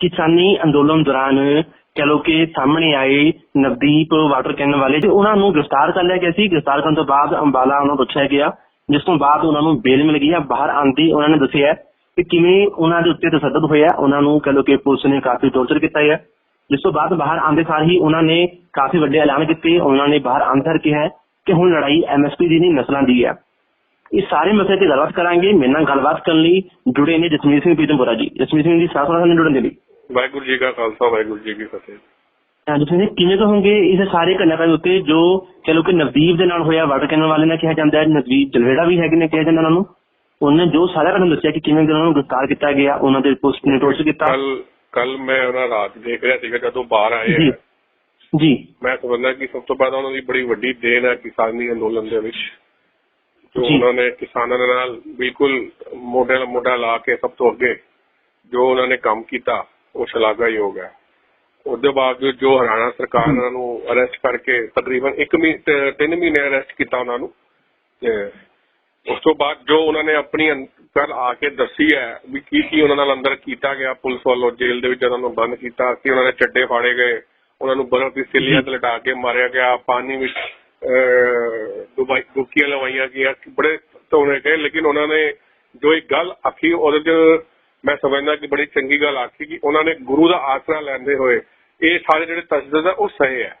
ਕਿਸਾਨੀ ਅੰਦੋਲਨ ਦੌਰਾਨ ਕਹ ਲੋ ਕਿ ਸਾਹਮਣੇ ਆਏ ਨਵਦੀਪ ਵਾਟਰ ਕੈਨ ਵਾਲੇ ਤੇ ਉਹਨਾਂ ਨੂੰ ਗ੍ਰਿਫਤਾਰ ਕਰ ਲਿਆ ਗਿਆ ਸੀ। ਗ੍ਰਿਫਤਾਰ ਕਰਨ ਤੋਂ ਬਾਅਦ ਅੰਬਾਲਾ ਉਹਨਾਂ ਨੂੰ ਪੁੱਛਿਆ ਗਿਆ, ਜਿਸ ਤੋਂ ਬਾਅਦ ਉਹਨਾਂ ਨੂੰ ਬੇਲ ਮਿਲ ਗਈ ਆ। ਬਾਹਰ ਆਂਦੀ ਉਹਨਾਂ ਨੇ ਦੱਸਿਆ ਕਿ ਕਿਵੇਂ ਉਹਨਾਂ ਦੇ ਉੱਤੇ ਤਸੱਦਦ ਹੋਇਆ, ਉਹਨਾਂ ਨੂੰ ਕਹ ਲੋ ਕਿ ਪੁਲਿਸ ਨੇ ਕਾਫੀ ਟੌਰਚਰ ਕੀਤਾ ਹੈ ਜਿਸ ਤੋਂ ਬਾਅਦ ਬਾਹਰ ਆਂਦੇ ਸਾਰ ਹੀ ਉਹਨਾਂ ਨੇ ਕਾਫੀ ਵੱਡੇ ਐਲਾਨ ਕੀਤੇ। ਉਹਨਾਂ ਨੇ ਬਾਹਰ ਆਂਦਰ ਕਿਹਾ ਕਿ ਹੁਣ ਲੜਾਈ ਐਮਐਸਪੀ ਦੀ ਨਹੀਂ, ਨਸਲਾਂ ਦੀ ਹੈ ਇਹ ਸਾਰੇ ਮਸਲੇ ਤੇ ਗੱਲਬਾਤ ਕਰਾਂਗੇ। ਮੇਰੇ ਨਾਲ ਗੱਲਬਾਤ ਕਰਨ ਲਈ ਜੁੜੇ ਨੇ ਜਸਮੀਤ ਸਿੰਘ ਪੀਤਮਪੁਰਾ ਜੀ। ਜਸਮੀਤ ਸਿੰਘ ਜੀ ਸਾਥ ਨਾਲ ਜੁੜਨ ਦੇ ਲਈ? ਵਾਹਿਗੁਰੂ ਜੀ ਕਾ ਖਾਲਸਾ ਵਾਹਿਗੁਰੂ ਜੀ ਕੀ ਫਤਿਹ। ਹਾਂ ਜਸਮੀਤ ਸਿੰਘ ਕਿਵੇਂ ਕਹੋਗੇ ਇਸ ਸਾਰੇ ਘਟਨਾਕ੍ਰਮ ਉੱਤੇ ਜੋ ਚਲੋ ਕਿ ਨਵਦੀਪ ਦੇ ਨਾਲ ਹੋਇਆ ਵਾਟਰ ਕੈਨਲ ਵਾਲੇ ਨੇ ਕਿਹਾ ਜਾਂਦਾ ਹੈ ਨਵਦੀਪ ਜਲਵੇੜਾ ਵੀ ਹੈਗੇ ਨੇ ਕਿਹਾ ਜਾਂਦਾ ਉਹਨਾਂ ਨੂੰ। ਉਹਨੇ ਜੋ ਸਾਰਾ ਘਟਨਾ ਦੱਸਿਆ ਕਿ ਕਿਵੇਂ ਉਹਨਾਂ ਨੂੰ ਗ੍ਰਿਫਤਾਰ ਕੀਤਾ ਗਿਆ ਉਹਨਾਂ ਦੇ ਪੋਸਟ ਨੇ ਟੋਰਚਰ ਕੀਤਾ। ਕੱਲ ਕੱਲ ਮੈਂ ਉਹਨਾਂ ਰਾਤ ਦੇਖ ਰਿਹਾ ਸੀਗਾ ਜਦੋਂ ਬਾਹਰ ਆਏ ਜੀ। ਮੈਂ ਸਮਝਦਾ ਕਿ ਸਭ ਤੋਂ ਪਹਿਲਾਂ ਉਹਨਾਂ ਦੀ ਬੜੀ ਵੱਡੀ ਦੇਣ ਹੈ ਕਿਸਾਨੀ ਅੰਦੋਲਨ ਦੇ ਵਿੱਚ। ਜੋ ਜੀ। ਉਹਨਾਂ ਨੇ ਕਿਸਾਨਾਂ ਦੇ ਨਾਲ ਬਿਲਕੁਲ ਮੋਢੇ ਨਾਲ ਮੋਢਾ ਲਾ ਕੇ ਸਭ ਤੋਂ ਅੱਗੇ ਜੋ ਉਹਨਾਂ ਨੇ ਕੰਮ ਕੀਤਾ। ਉਹ ਸ਼ਲਾਘਾਯੋਗ ਹੈ। ਉਹਦੇ ਬਾਅਦ ਜੋ ਹਰਿਆਣਾ ਸਰਕਾਰ ਉਹਨਾਂ ਨੂੰ ਅਰੈਸਟ ਕਰਕੇ ਤਕਰੀਬਨ 1 ਮਹੀਨੇ 3 ਮਹੀਨੇ ਅਰੈਸਟ ਕੀਤਾ ਉਹਨਾਂ ਨੂੰ। ਤੇ ਉਸ ਤੋਂ ਬਾਅਦ ਜੋ ਉਹਨਾਂ ਨੇ ਆਪਣੀ ਕੱਲ ਆ ਕੇ ਦੱਸੀ ਹੈ ਵੀ ਕੀ ਕੀ ਉਹਨਾਂ ਨਾਲ ਅੰਦਰ ਕੀਤਾ ਗਿਆ ਪੁਲਿਸ ਵੱਲੋਂ ਜੇਲ੍ਹ ਦੇ ਵਿੱਚ ਉਹਨਾਂ ਨੂੰ ਬੰਦ ਕੀਤਾ ਕਿ ਉਹਨਾਂ ਦੇ ਚੱਡੇ ਫਾੜੇ ਗਏ ਉਹਨਾਂ ਨੂੰ ਬਰਫ਼ ਦੀ ਸਿੱਲੀਆਂ ਤੇ ਲਟਾ ਕੇ ਮਾਰਿਆ ਗਿਆ ਪਾਣੀ ਵਿੱਚ ਡੁਬਾਈ ਡੁਬਕੀਆਂ ਲਵਾਈਆਂ ਗਈਆਂ ਬੜੇ ਧੋਣੇ ਗਏ। ਲੇਕਿਨ ਉਹਨਾਂ ਨੇ ਜੋ ਇੱਕ ਗੱਲ ਆਖੀ ਉਹਦੇ 'ਚ ਮੈਂ ਸਮਝਦਾ ਕਿ ਬੜੀ ਚੰਗੀ ਗੱਲ ਆਖੀ ਕਿ ਉਹਨਾਂ ਨੇ ਗੁਰੂ ਦਾ ਆਸਰਾ ਲੈਂਦੇ ਹੋਏ ਇਹ ਸਾਰੇ ਜਿਹੜੇ ਤਸਦੀਦ ਹੈ ਉਹ ਸਹੀ ਹੈ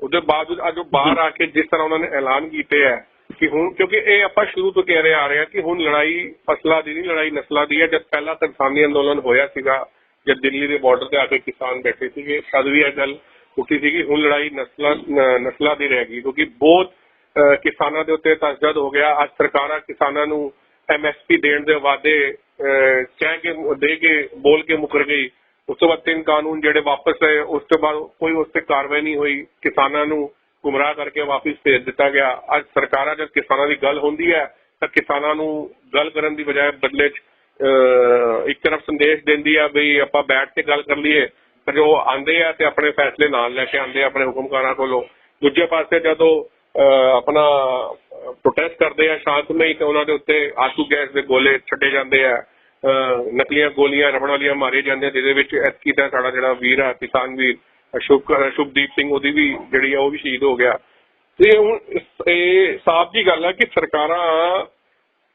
ਉਹਦੇ ਬਾਵਜੂਦ ਅੱਜ ਉਹ ਬਾਹਰ ਆ ਕੇ ਜਿਸ ਤਰ੍ਹਾਂ ਉਹਨਾਂ ਨੇ ਐਲਾਨ ਕੀਤੇ ਹੈ ਕਿ ਹੁਣ ਕਿਉਂਕਿ ਇਹ ਆਪਾਂ ਸ਼ੁਰੂ ਤੋਂ ਕਹਿ ਰਹੇ ਆ ਰਹੇ ਹਾਂ ਕਿ ਹੁਣ ਲੜਾਈ ਫਸਲਾਂ ਦੀ ਨਹੀਂ, ਲੜਾਈ ਨਸਲਾਂ ਦੀ ਹੈ ਜਦ ਪਹਿਲਾ ਕਿਸਾਨੀ ਅੰਦੋਲਨ ਹੋਇਆ ਸੀਗਾ, ਜਦ ਦਿੱਲੀ ਦੇ ਬਾਰਡਰ ਤੇ ਆ ਕੇ ਕਿਸਾਨ ਬੈਠੇ ਸੀਗੇ, ਤਦ ਵੀ ਇਹ ਗੱਲ ਉੱਠੀ ਸੀਗੀ, ਹੁਣ ਲੜਾਈ ਨਸਲਾਂ ਨ- ਨਸਲਾਂ ਦੀ ਰਹਿ ਗਈ। ਕਿਉਂਕਿ ਬਹੁਤ ਕਿਸਾਨਾਂ ਦੇ ਉੱਤੇ ਤਸਦਦ ਹੋ ਗਿਆ। ਅੱਜ ਸਰਕਾਰਾਂ ਕਿਸਾਨਾਂ ਨੂੰ ਐਮਐਸਪੀ ਦੇਣ ਦੇ ਵਾਅਦੇ ਕਹਿ ਕੇ ਦੇ ਕੇ ਬੋਲ ਕੇ ਮੁਕਰ ਗਈ। ਉਸ ਤੋਂ ਬਾਅਦ ਤਿੰਨ ਕਾਨੂੰਨ ਜਿਹੜੇ ਵਾਪਸ ਆਏ। ਉਸ ਤੋਂ ਬਾਅਦ ਕੋਈ ਉਸ ਤੇ ਕਾਰਵਾਈ ਨਹੀਂ ਹੋਈ। ਕਿਸਾਨਾਂ ਨੂੰ ਗੁੰਮਰਾਹ ਕਰਕੇ ਵਾਪਸ ਭੇਜ ਦਿੱਤਾ ਗਿਆ। ਅੱਜ ਸਰਕਾਰਾਂ ਜਦ ਕਿਸਾਨਾਂ ਦੀ ਗੱਲ ਹੁੰਦੀ ਹੈ ਤਾਂ ਕਿਸਾਨਾਂ ਨੂੰ ਗੱਲ ਕਰਨ ਦੀ ਬਜਾਏ ਬਦਲੇ 'ਚ ਅਹ, ਇੱਕ ਤਰਫ ਸੰਦੇਸ਼ ਦਿੰਦੀ ਆ ਵੀ ਆਪਾਂ ਬੈਠ ਕੇ ਗੱਲ ਕਰ ਲਈਏ। ਪਰ ਜੋ ਆਂਦੇ ਆ ਤੇ ਆਪਣੇ ਫੈਸਲੇ ਨਾਲ ਲੈ ਕੇ ਆਂਦੇ ਆ ਆਪਣੇ ਹੁਕਮਕਾਰਾਂ ਕੋਲੋਂ। ਦੂਜੇ ਪਾਸੇ ਜਦੋਂ ਅਹ, ਆਪਣਾ ਪ੍ਰੋਟੈਸਟ ਕਰਦੇ ਆ ਸ਼ਾਂਤਮਈ ਤੇ ਉਹਨਾਂ ਦੇ ਉੱਤੇ ਆਸੂ ਗੈਸ ਦੇ ਗੋਲੇ ਛੱਡੇ ਜਾਂਦੇ ਆ। ਨਕਲੀਆਂ ਗੋਲੀਆਂ ਰਬੜ ਵਾਲੀਆਂ ਮਾਰੀਆਂ ਜਾਂਦੀਆਂ, ਜਿਹਦੇ ਵਿੱਚ ਐਸਕੀ ਦਾ ਸਾਡਾ ਜਿਹੜਾ ਵੀਰ ਆ, ਕਿਸਾਨ ਵੀਰ ਸ਼ੁਭ ਸ਼ੁਭਦੀਪ ਸਿੰਘ, ਉਹਦੀ ਵੀ ਜਿਹੜੀ ਆ, ਉਹ ਵੀ ਸ਼ਹੀਦ ਹੋ ਗਿਆ। ਤੇ ਹੁਣ ਇਹ ਸਾਫ਼ ਜੀ ਗੱਲ ਆ ਕਿ ਸਰਕਾਰਾਂ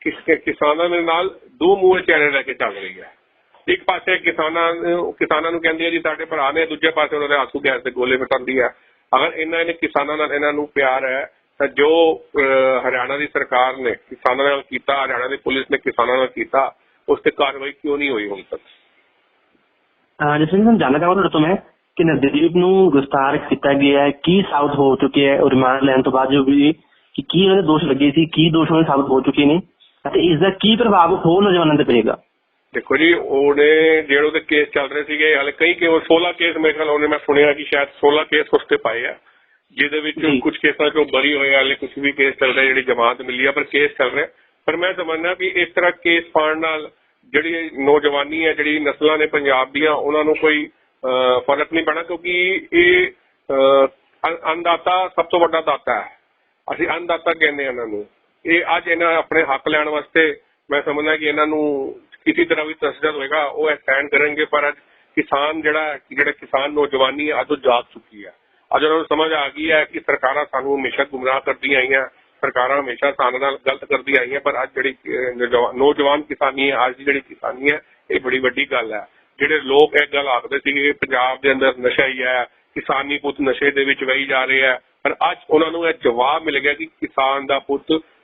ਕਿਸ, ਕਿਸਾਨਾਂ ਦੇ ਨਾਲ ਦੋ ਮੂੰਹ ਚਿਹਰੇ ਲੈ ਕੇ ਚੱਲ ਰਹੀ ਹੈ ਇੱਕ ਪਾਸੇ ਕਿਸਾਨਾਂ ਕਿਸਾਨਾਂ ਨੂੰ ਕਹਿੰਦੀ ਹੈ ਜੀ, ਸਾਡੇ ਭਰਾ ਨੇ ਦੂਜੇ ਪਾਸੇ ਉਹਨਾਂ ਦੇ ਆਸੂ ਗੈਸ ਦੇ ਗੋਲੇ ਵਟਾਉਂਦੀ ਹੈ ਅਗਰ ਇਹਨਾਂ ਨੇ, ਕਿਸਾਨਾਂ ਨਾਲ ਇਹਨਾਂ ਨੂੰ ਪਿਆਰ ਹੈ, ਤਾਂ ਜੋ ਹਰਿਆਣਾ ਦੀ ਸਰਕਾਰ ਨੇ ਕਿਸਾਨਾਂ ਨਾਲ ਕੀਤਾ, ਹਰਿਆਣਾ ਦੀ ਪੁਲਿਸ ਨੇ ਕਿਸਾਨਾਂ ਨਾਲ ਕੀਤਾ ਉਸ ਤੇ ਕਾਰਵਾਈ ਕਿਉਂ ਨਹੀਂ ਹੋਈ ਹੁਣ ਤੱਕ? ਜਿਸ ਨੂੰ ਜਾਣਨਾ ਚਾਹਾਂਗਾ ਤੁਹਾਡੇ ਤੋਂ ਮੈਂ ਕਿ ਨਵਦੀਪ ਨੂੰ ਗ੍ਰਿਫਤਾਰ ਕੀਤਾ ਗਿਆ ਹੈ ਕੀ ਸਾਬਤ ਹੋ ਚੁੱਕਿਆ ਹੈ ਔਰ ਰਿਮਾਂਡ ਲੈਣ ਤੋਂ ਬਾਅਦ ਜੋ ਵੀ ਕਿ ਕੀ ਉਹਦੇ ਦੋਸ਼ ਲੱਗੇ ਸੀ ਕੀ ਦੋਸ਼ ਉਹਨੇ ਸਾਬਤ ਹੋ ਚੁੱਕੇ ਨੇ ਅਤੇ ਇਸ ਦਾ ਕੀ ਪ੍ਰਭਾਵ ਹੋਰ ਨੌਜਵਾਨਾਂ ਤੇ ਪਏਗਾ ਦੇਖੋ ਜੀ ਉਹਨੇ ਜਿਹੜੇ ਉਹਦੇ ਕੇਸ ਚੱਲ ਰਹੇ ਸੀਗੇ ਹਾਲੇ ਕਈ ਕੇਵਲ 16 ਕੇਸ ਮੇਰੇ ਖਿਆਲ ਉਹਨੇ ਮੈਂ ਸੁਣਿਆ ਕਿ ਸ਼ਾਇਦ 16 ਕੇਸ ਉਸ ਤੇ ਪਾਏ ਆ ਜਿਹਦੇ ਵਿੱਚ। ਕੁਝ ਕੇਸਾਂ ਚੋਂ ਬਰੀ ਹੋਏ ਹਾਲੇ ਕੁਝ ਵੀ ਕੇਸ ਚੱਲ ਰਹੇ ਜਿਹੜੀ ਜਮਾਤ ਮਿਲੀ ਆ ਪਰ ਕੇਸ ਚੱਲ ਰਿਹਾ ਪਰ ਮੈਂ ਸਮਝਦਾ ਵੀ ਇਸ ਤਰ੍ਹਾਂ ਕੇਸ ਪਾਉਣ ਨਾਲ ਜਿਹੜੀ ਨੌਜਵਾਨੀ ਹੈ ਜਿਹੜੀ ਨਸਲਾਂ ਨੇ ਪੰਜਾਬ ਦੀਆਂ ਉਹਨਾਂ ਨੂੰ ਕੋਈ ਫ਼ਰਕ ਨਹੀਂ ਪੈਣਾ ਕਿਉਂਕਿ ਇਹ ਅਹ, ਅੰਨਦਾਤਾ ਸਭ ਤੋਂ ਵੱਡਾ ਦਾਤਾ ਹੈ। ਅਸੀਂ ਅੰਨਦਾਤਾ ਕਹਿੰਦੇ ਹਾਂ ਇਹਨਾਂ ਨੂੰ। ਇਹ ਅੱਜ ਇਹਨਾਂ ਆਪਣੇ ਹੱਕ ਲੈਣ ਵਾਸਤੇ ਮੈਂ ਸਮਝਦਾ ਕਿ ਇਹਨਾਂ ਨੂੰ ਕਿਸੇ ਤਰ੍ਹਾਂ ਵੀ ਤਸਦੀਦ ਹੋਏਗਾ ਉਹ ਸਟੈਂਡ ਕਰਨਗੇ ਪਰ ਅੱਜ ਕਿਸਾਨ ਜਿਹੜਾ ਜਿਹੜਾ ਕਿਸਾਨ ਨੌਜਵਾਨੀ ਅੱਜ ਉਹ ਜਾਗ ਚੁੱਕੀ ਹੈ। ਅੱਜ ਉਹਨਾਂ ਨੂੰ ਸਮਝ ਆ ਗਈ ਹੈ ਕਿ ਸਰਕਾਰਾਂ ਸਾਨੂੰ ਹਮੇਸ਼ਾ ਗੁੰਮਰਾਹ ਕਰਦੀਆਂ ਆਈਆਂ। ਸਰਕਾਰਾਂ ਹਮੇਸ਼ਾ ਸਾਡੇ ਨਾਲ ਗਲਤ ਕਰਦੀ ਆਈਆਂ ਪਰ ਅੱਜ ਜਿਹੜੀ ਅਹ, ਨੌਜਵਾਨ- ਕਿਸਾਨੀ ਹੈ ਅੱਜ ਦੀ ਜਿਹੜੀ ਕਿਸਾਨੀ ਹੈ ਇਹ ਬੜੀ ਵੱਡੀ ਗੱਲ ਹੈ। ਜਿਹੜੇ ਲੋਕ ਇਹ ਗੱਲ ਆਖਦੇ ਸੀ ਕਿ ਪੰਜਾਬ ਦੇ ਅੰਦਰ ਨਸ਼ਾ ਹੀ ਹੈ ਕਿਸਾਨੀ ਪੁੱਤ ਨਸ਼ੇ ਦੇ ਵਿੱਚ ਵਹੀ ਜਾ ਰਹੇ ਹੈ। ਪਰ ਅੱਜ ਉਹਨਾਂ ਨੂੰ ਇਹ ਜਵਾਬ ਮਿਲ ਗਿਆ ਕਿ ਕਿਸਾਨ ਦਾ ਪੁੱਤ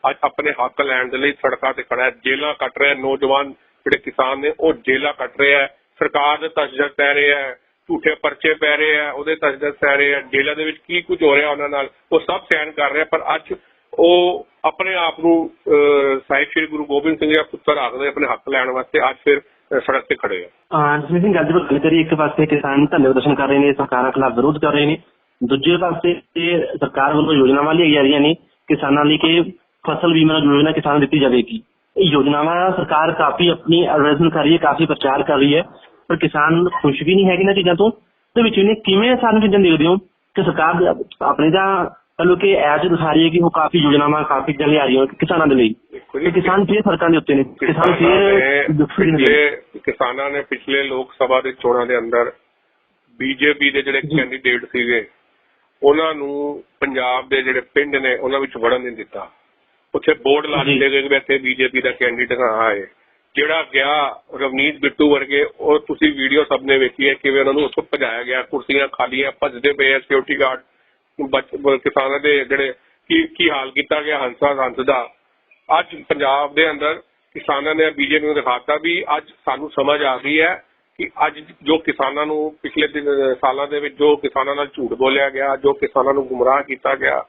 ਅੱਜ ਆਪਣੇ ਹੱਕ ਲੈਣ ਦੇ ਲਈ ਸੜਕਾਂ ਤੇ ਖੜਾ ਹੈ ਜੇਲ੍ਹਾਂ ਕੱਟ ਰਿਹਾ ਨੌਜਵਾਨ ਜਿਹੜੇ ਕਿਸਾਨ ਨੇ ਉਹ ਜੇਲਾਂ ਕੱਟ ਰਿਹਾ ਹੈ। ਸਰਕਾਰ ਦੇ ਤਸ਼ੱਦਦ ਪੈ ਰਿਹਾ ਹੈ ਝੂਠੇ ਪਰਚੇ ਪੈ ਰਹੇ ਆ ਉਹਦੇ ਤਸ਼ੱਦਦ ਪੈ ਰਹੇ ਆ ਜੇਲ੍ਹਾਂ ਦੇ ਵਿੱਚ ਕੀ ਕੁਝ ਹੋ ਰਿਹਾ ਉਹਨਾਂ ਨਾਲ ਉਹ ਸਭ ਸਹਿਣ ਕਰ ਰਿਹਾ ਪਰ ਅੱਜ ਉਹ ਆਪਣੇ ਆਪ ਨੂੰ ਸਾਹਿਬ ਸ੍ਰੀ ਗੁਰੂ ਗੋਬਿੰਦ ਸਿੰਘ ਦਾ ਪੁੱਤਰ ਆਖਦੇ ਆਪਣੇ ਹੱਕ ਲੈਣ ਵਾਸਤੇ ਅੱਜ ਫਿਰ ਸੜਕ ਤੇ ਖੜੇ ਆ। ਜਸਮੀਤ ਸਿੰਘ, ਗੱਲ ਦੀ ਗੱਲ ਇੱਕ ਪਾਸੇ ਕਿਸਾਨ ਧਰਨੇ ਪ੍ਰਦਰਸ਼ਨ ਕਰ ਰਹੇ ਨੇ, ਸਰਕਾਰਾਂ ਖਿਲਾਫ ਵਿਰੋਧ ਕਰ ਰਹੇ ਨੇ। ਦੂਜੇ ਪਾਸੇ ਸਰਕਾਰ ਵੱਲੋਂ ਯੋਜਨਾਵਾਂ ਲਿਆਈ ਜਾ ਰਹੀਆਂ ਨੇ ਕਿਸਾਨਾਂ ਲਈ ਕਿ ਫਸਲ ਬੀਮਾ ਯੋਜਨਾ ਕਿਸਾਨਾਂ ਨੂੰ ਦਿੱਤੀ ਜਾਵੇਗੀ। ਇਹ ਯੋਜਨਾਵਾਂ ਸਰਕਾਰ ਕਾਫੀ ਆਪਣੀ ਐਡਵਰਟਾਈਜ਼ਮੈਂਟ ਕਰ ਰਹੀ ਹੈ, ਕਾਫੀ ਪ੍ਰਚਾਰ ਕਰ ਰਹੀ ਹੈ, ਪਰ ਕਿਸਾਨ ਖੁਸ਼ ਵੀ ਨਹੀਂ ਹੈਗੇ ਇਹਨਾਂ ਚੀਜ਼ਾਂ ਤੋਂ। ਤੇ ਵਿੱਚ ਇਹਨੇ ਕਿਵੇਂ ਸਾਨੂੰ ਚੀਜ਼ਾਂ ਦੇਖਦੇ ਹੋ ਕਿ ਸਰਕਾਰ ਦੇ ਆਪਣੇ ਤਾਂ ਚਲੋ ਕਿ ਐਜ ਦਿਖਾ ਰਹੀ ਹੈ ਕਿ ਉਹ ਕਾਫੀ ਯੋਜਨਾਵਾਂ ਕਾਫੀ ਚੀਜ਼ਾਂ ਲਿਆ ਰਹੀ ਹੈ ਕਿਸਾਨਾਂ ਦੇ ਲਈ। ਤੇ ਕਿਸਾਨ ਫੇਰ ਸੜਕਾਂ ਦੇ ਉੱਤੇ ਨੇ। ਕਿਸਾਨ ਫੇਰ ਕਿਸਾਨਾਂ ਨੇ ਪਿਛਲੇ ਲੋਕ ਸਭਾ ਦੇ ਚੋਣਾਂ ਦੇ ਅੰਦਰ ਬੀਜੇਪੀ ਦੇ ਜਿਹੜੇ। ਕੈਂਡੀਡੇਟ ਸੀਗੇ ਉਹਨਾਂ ਨੂੰ ਪੰਜਾਬ ਦੇ ਜਿਹੜੇ ਪਿੰਡ ਨੇ ਉਹਨਾਂ ਵਿੱਚ ਵੜਨ ਨਹੀਂ ਦਿੱਤਾ। ਉੱਥੇ ਬੋਰਡ ਲਾ। ਦਿੱਤੇ ਗਏ ਕਿ ਇੱਥੇ ਬੀਜੇਪੀ ਦਾ ਕੈਂਡੀਡੇਟ ਆਏ। ਜਿਹੜਾ ਗਿਆ ਰਵਨੀਤ ਬਿੱਟੂ ਵਰਗੇ ਉਹ ਤੁਸੀਂ ਵੀਡੀਓ ਸਭ ਨੇ ਵੇਖੀ ਹੈ ਕਿਵੇਂ ਉਹਨਾਂ ਨੂੰ ਉੱਥੋਂ ਭਜਾਇਆ ਗਿਆ ਕੁਰਸੀਆਂ ਖਾਲੀਆਂ ਭੱਜਦੇ ਪਏ ਆ ਸਿਕਿਉਰਿਟੀ ਗਾਰਡ ਕਿਸਾਨਾਂ ਦੇ ਜਿਹੜੇ ਕੀ ਕੀ ਹਾਲ ਕੀਤਾ ਗਿਆ ਹੰਸਾ ਹੰਸ ਦਾ। ਅੱਜ ਪੰਜਾਬ ਦੇ ਅੰਦਰ ਕਿਸਾਨਾਂ ਨੇ ਬੀਜੇਪੀ ਨੂੰ ਦਿਖਾਤਾ ਵੀ ਅੱਜ ਸਾਨੂੰ ਸਮਝ ਆ ਗਈ ਹੈ ਕਿ ਅੱਜ ਜੋ ਕਿਸਾਨਾਂ ਨੂੰ ਪਿਛਲੇ ਸਾਲਾਂ ਦੇ ਵਿੱਚ ਜੋ ਕਿਸਾਨਾਂ ਨਾਲ ਝੂਠ ਬੋਲਿਆ ਗਿਆ, ਜੋ ਕਿਸਾਨਾਂ ਨੂੰ ਗੁੰਮਰਾਹ ਕੀਤਾ ਗਿਆ,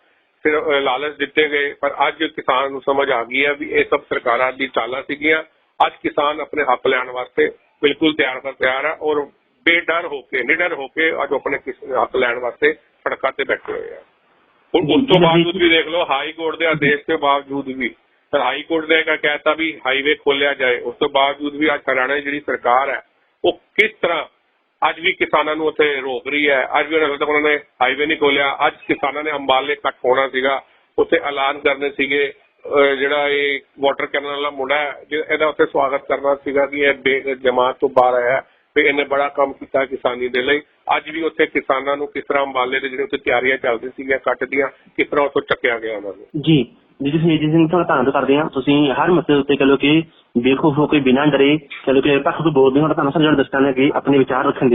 ਫਿਰ ਲਾਲਚ ਦਿੱਤੇ ਗਏ, ਪਰ ਅੱਜ ਕਿਸਾਨ ਨੂੰ ਸਮਝ ਆ ਗਈ ਹੈ ਵੀ ਇਹ ਸਭ ਸਰਕਾਰਾਂ ਦੀ ਚਾਲਾਂ ਸੀਗੀਆਂ। ਅੱਜ ਕਿਸਾਨ ਆਪਣੇ ਹੱਕ ਲੈਣ ਵਾਸਤੇ ਬਿਲਕੁਲ ਤਿਆਰ ਕਰ ਤਿਆਰ ਹੈ ਔਰ ਬੇਡਰ ਹੋ ਕੇ, ਨਿਡਰ ਹੋ ਕੇ ਅੱਜ ਆਪਣੇ ਹੱਕ ਲੈਣ ਵਾਸਤੇ ਸੜਕਾਂ ਤੇ ਬੈਠੇ ਹੋਏ ਆ। ਹੁਣ ਉਸ ਤੋਂ ਬਾਵਜੂਦ ਵੀ ਦੇਖ ਲਓ ਹਾਈ ਕੋਰਟ ਦੇ ਆਦੇਸ਼ ਦੇ ਬਾਵਜੂਦ ਵੀ ਪਰ ਹਾਈ ਕੋਰਟ ਨੇ ਕਾ ਕਹਿਤਾ ਵੀ ਹਾਈਵੇ ਖੋਲਿਆ ਜਾਏ। ਉਸ ਤੋਂ ਬਾਵਜੂਦ ਵੀ ਅੱਜ ਹਰਿਆਣਾ ਦੀ ਜਿਹੜੀ ਸਰਕਾਰ ਹੈ ਉਹ ਕਿਸ ਤਰ੍ਹਾਂ ਅੱਜ ਵੀ ਕਿਸਾਨਾਂ ਨੂੰ ਉੱਥੇ ਰੋਕ ਰਹੀ ਹੈ? ਅੱਜ ਵੀ ਉਹਨਾਂ ਨੇ ਹਾਈਵੇ ਨਹੀਂ ਖੋਲਿਆ। ਅੱਜ ਕਿਸਾਨਾਂ ਨੇ ਅੰਬਾਲੇ ਕੱਟ ਹੋਣਾ ਸੀਗਾ। ਉੱਥੇ ਐਲਾਨ ਕਰਨੇ ਸੀਗੇ। ਜਿਹੜਾ ਇਹ ਵਾਟਰ ਕੈਨਲ ਵਾਲਾ ਮੁੰਡਾ ਇਹਦਾ ਉੱਥੇ ਸਵਾਗਤ ਕਰਨਾ ਸੀਗਾ ਕਿ ਇਹ ਜਮਾਤ ਤੋਂ ਬਾਹਰ ਆਇਆ ਤੇ ਇਹਨੇ ਬੜਾ ਕੰਮ ਕੀਤਾ ਕਿਸਾਨੀ ਦੇ ਲਈ। ਅੱਜ ਵੀ ਉੱਥੇ ਕਿਸਾਨਾਂ ਨੂੰ ਕਿਸ ਤਰ੍ਹਾਂ ਅੰਬਾਲੇ ਦੇ ਜਿਹੜੇ ਉੱਥੇ ਤਿਆਰੀਆਂ ਚੱਲਦੀਆਂ ਸੀਗੀਆਂ ਕੱਟ ਦੀਆਂ ਕਿਸ ਤਰ੍ਹਾਂ ਉੱਥੋਂ ਚੱਕਿਆ ਗਿਆ ਉਹਨਾਂ ਨੂੰ? ਜੀ ਜੀ ਤੁਸੀਂ ਜੀ ਸਿੰਘ ਤੁਹਾਡਾ ਧੰਨਵਾਦ ਕਰਦੇ ਹਾਂ। ਤੁਸੀਂ ਹਰ ਮਸਲੇ ਉੱਤੇ ਕਹ ਲੋ ਕਿ ਬੇਖੌਫ ਹੋ ਕੇ ਬਿਨਾਂ ਡਰੇ, ਕਹ ਲੋ ਕਿ ਪੱਖ ਤੋਂ ਬੋਲਦੇ ਹੋ ਤੁਹਾਨੂੰ ਸਰ ਦੱਸਣਾ ਕਿ ਆਪਣੇ ਵਿਚਾਰ ਰੱਖਣ ਦੇ।